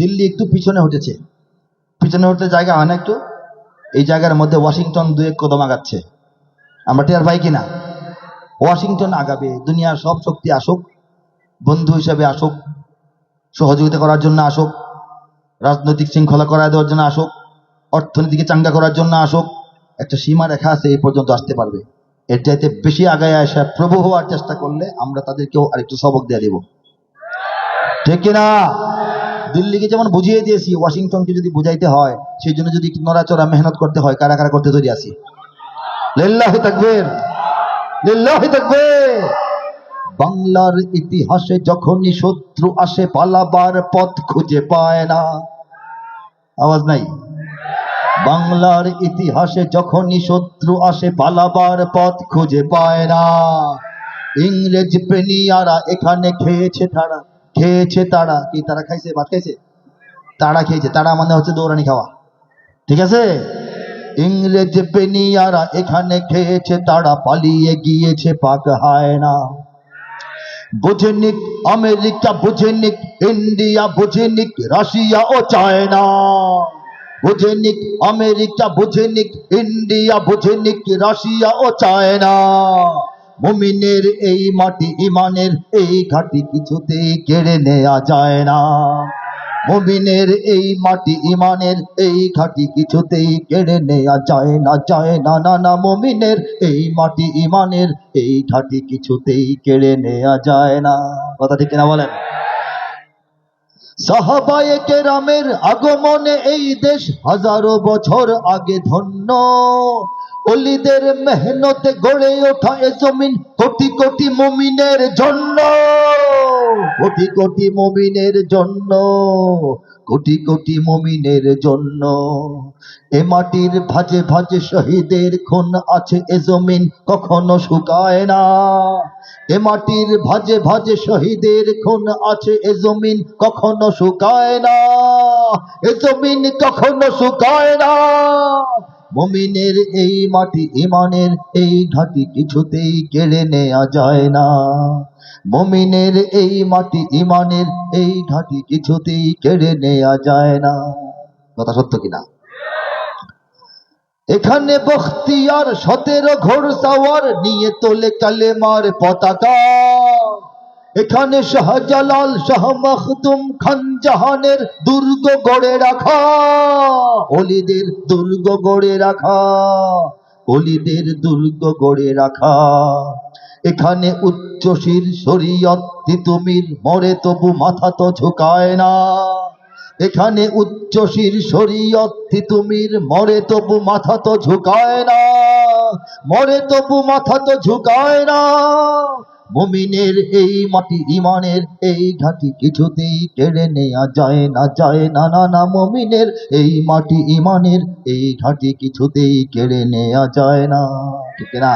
দিল্লি একটু পিছনে উঠেছে পিছনে উঠতে জায়গা হয় না একটু। এই জায়গার মধ্যে ওয়াশিংটন দু এক কদম আগাচ্ছে। আমরা টের পাই কিনা? ওয়াশিংটন আগাবে, দুনিয়ার সব শক্তি আসুক, বন্ধু হিসেবে আসুক, সহযোগিতা করার জন্য আসুক, রাজনৈতিক শৃঙ্খলা করায় দেওয়ার জন্য আসুক, অর্থনীতিকে চাঙ্গা করার জন্য আসুক, একটা সীমা রেখা আছে এই পর্যন্ত আসতে পারবে। এর চাইতে বেশি আগায় আসা প্রভু হওয়ার চেষ্টা করলে আমরা তাদেরকেও আরেকটু সবক দিয়ে দেব। ঠিক কিনা? দিল্লিকে যেমন বুঝিয়ে দিয়েছি, ওয়াশিংটনকে যদি বুঝাইতে হয়, সেই জন্য যদি নড়াচড়া মেহনত করতে হয়, কারা কারা করতে তৈরি তাকবীর। বাংলার ইতিহাসে যখনই শত্রু আসে, পালাবার পথ খুঁজে পায় না। আওয়াজ নাই? বাংলার ইতিহাসে যখনই শত্রু আসে, পালাবার পথ খুঁজে পায় না। ইংরেজ প্রেমিয়ারা এখানে খেয়েছে তারা। খেয়েছে তারা কি তারা খাইছে ভাত খাইছে তারা খেয়েছে তারা মানে হচ্ছে দৌড়ানি খাওয়া ঠিক আছে ইংরেজ প্রেনিয়ারা এখানে খেয়েছে তারা পালিয়ে গিয়েছে পাক হায় না বুঝেনিক আমেরিকা বুঝেনিক ইন্ডিয়া বুঝেনিক রাশিয়া ও চায়না বুঝেনিক আমেরিকা বুঝেনিক ইন্ডিয়া বুঝেনিক রাশিয়া ও চায়না মুমিনের এই মাটি ইমানের এই ঘাটি কিছুতেই কেড়ে নেওয়া যায় না। মুমিনের এই মাটি ইমানের এই ঘাটি কিছুতেই কেড়ে নেওয়া যায় না যায় না না না, মুমিনের এই মাটি ইমানের এই ঘাটি কিছুতেই কেড়ে নেওয়া যায় না। কথা ঠিক কিনা বলেন? সাহাবায়ে কেরামের আগমনে এই দেশ হাজারো বছর আগে ধন্য। অলিদের মেহনতে গড়ে ওঠা এ জমিন কোটি কোটি মমিনের জন্য। কোটি কোটি মমিনের জন্য, কোটি কোটি মমিনের জন্য। এ মাটির ভাজে ভাজে শহীদের খুন আছে এ জমিন, কখনো শুকায় না। এ মাটির ভাজে ভাজে শহীদের খুন আছে এ জমিন, কখনো শুকায় না। এ জমিন কখনো শুকায় না। মুমিনের এই মাটি ইমানের এই ঘাটি কিছুতেই কেড়ে নেওয়া যায় না। মমিনের এই মাটি ইমানের এই ঘাটি কিছুতেই কেড়ে নেওয়া যায় না। কথা সত্য কিনা এখানে বখতিয়ার সতেরো ঘোড় সাওয়ার নিয়ে তোলে কালেমার পতাকা। এখানে শাহজালাল, শাহ মখদুম খান জাহানের দুর্গ গড়ে রাখা। অলিদের দুর্গ গড়ে রাখা। অলিদের দুর্গ গড়ে রাখা। এখানে উচ্চশীর শরীয়ত তিতুমির মরে তবু মাথা তো ঝুকায় না। এখানে উচ্চশীর শরীয়ত তিতুমির মরে তবু মাথা তো ঝুকায় না। মরে তবু মাথা তো ঝুকায় না। মুমিনের এই মাটি ইমানের এই ঘাটি কিছুতেই কেড়ে নেয়া যায় না যায় না না না, মুমিনের এই মাটি ইমানের এই ঘাটি কিছুতেই কেড়ে নেয়া যায় না। ঠিক না